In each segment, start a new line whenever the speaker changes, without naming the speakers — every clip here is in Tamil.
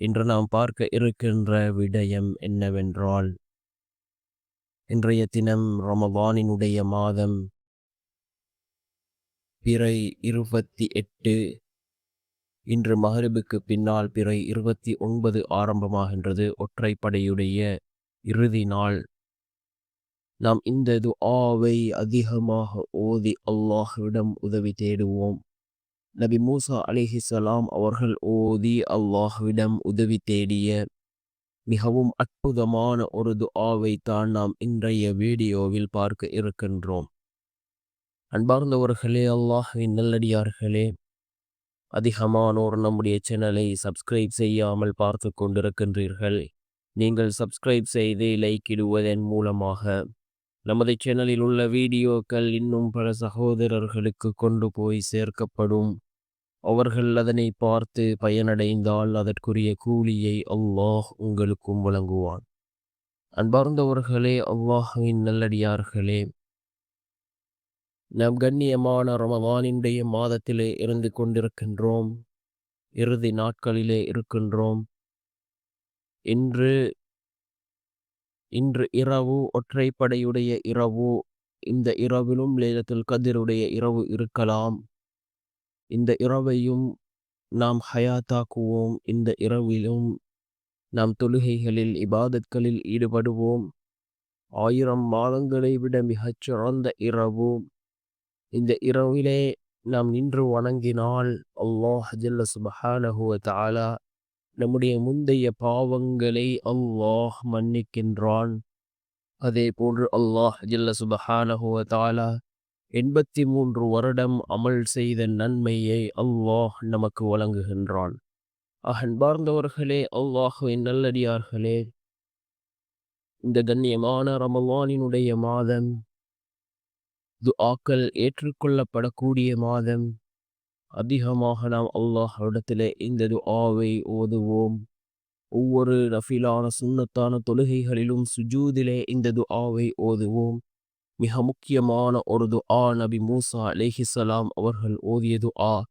இன்று நாம் பார்க்க இருக்கின்ற விடயம் என்னவென்றால் இன்றைய தினம் ரமவானினுடைய மாதம் பிறை இருபத்தி எட்டு. இன்று மகரிபுக்கு பின்னால் பிறை இருபத்தி ஒன்பது ஆரம்பமாகின்றது. ஒற்றைப்படையுடைய இறுதி நாள். நாம் இந்த துஆவை அதிகமாக ஓதி அல்லாஹ்விடம் உதவி தேடுவோம். நபி மூசா அலிஹிசலாம் அவர்கள் ஓதி அல்லாஹ்விடம் உதவி தேடிய மிகவும் அற்புதமான ஒரு துஆவை தான் நாம் இன்றைய வீடியோவில் பார்க்க இருக்கின்றோம். அன்பார்ந்தவர்களே அல்லாஹின் நல்லடியார்களே அதிகமானோர் நம்முடைய சேனலை சப்ஸ்கிரைப் செய்யாமல் பார்த்து கொண்டிருக்கின்றீர்கள். நீங்கள் சப்ஸ்கிரைப் செய்து லைக் இடுவதன் மூலமாக நமது சேனலில் உள்ள வீடியோக்கள் இன்னும் பல சகோதரர்களுக்கு கொண்டு போய் சேர்க்கப்படும். அவர்கள் அதனை பார்த்து பயனடைந்தால் அதற்குரிய கூலியை அல்லாஹ் உங்களுக்கும் வழங்குவான். அன்பார்ந்தவர்களே அல்லாஹின் நல்லடியார்களே நாம் கண்ணியமான ரமவானினுடைய மாதத்திலே இருந்து கொண்டிருக்கின்றோம். இறுதி நாட்களிலே இருக்கின்றோம். இன்று இன்று இரவு ஒற்றைப்படையுடைய இரவு இந்த இரவிலும் லேலத்தில் கதிருடைய இரவு இருக்கலாம். இந்த இரவையும் நாம் ஹயாத்தாக்குவோம். இந்த இரவிலும் நாம் தொழுகைகளில் இபாதத்களில் ஈடுபடுவோம். ஆயிரம் மாதங்களை விட மிகச் சிறந்த இரவு. இந்த இரவிலே நாம் நின்று வணங்கினால் அல்லாஹ் ஜல்ல சுபஹானஹுவ தாலா நம்முடைய முந்தைய பாவங்களை அல்லாஹ் மன்னிக்கின்றான். அதே போன்று அல்லாஹ் ஜில்ல சுபஹானஹுவ தாலா எண்பத்தி மூன்று வருடம் அமல் செய்த நன்மையை அல்லாஹ் நமக்கு வழங்குகின்றான். அகன்பார்ந்தவர்களே அல்லாஹுவின் நல்லடியார்களே இந்த கண்ணியமான ரமலானினுடைய மாதம் துஆக்கள் ஏற்றுக்கொள்ளப்படக்கூடிய மாதம் அதிகமாக நாம் அல்லாஹிடத்தில் இந்த துஆவை ஓதுவோம். ஒவ்வொரு ரஃபிலான சுண்ணத்தான தொழுகைகளிலும் சுஜூதிலே இந்த துஆவை ஓதுவோம். மிக முக்கியமான ஒரு துஆ நபி மூசா அலேஹிசலாம் அவர்கள் ஓதிய துஆ.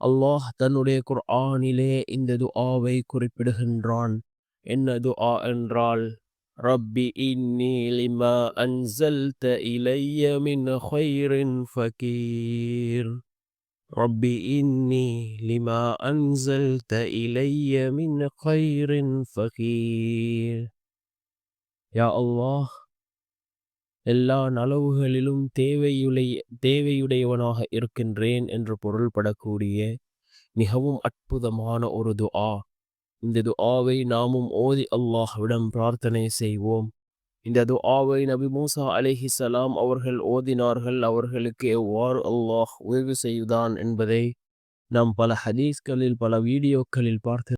அல்லாஹ் தன்னுடைய குர்ஆனிலே இந்த துஆவை குறிப்பிடுகின்றான். என்ன துஆ என்றால் ரப்பி இன்னி லிமா அன்சல்த இலைய மின் ஹைரின் ஃபகீர். رب إني لما أنزلت إلي من خير فقير யா அல்லாஹ் எல்லா நலவுகளிலும் தேவையுடைய தேவையுடையவனாக இருக்கின்றேன் என்று பொருள்படக்கூடிய மிகவும் அற்புதமான ஒரு துஆ இந்த துஆவை நாமும் ஓதி அல்லாஹ்விடம் பிரார்த்தனை செய்வோம் இந்த துஆவை நபி மூசா அலிஹி சலாம் அவர்கள் ஓதினார்கள். அவர்களுக்கு எவ்வாறு அல்லாஹ் உதவி செய்தான் என்பதை நாம் பல ஹதீஸ்களில் பல வீடியோக்களில் பார்த்து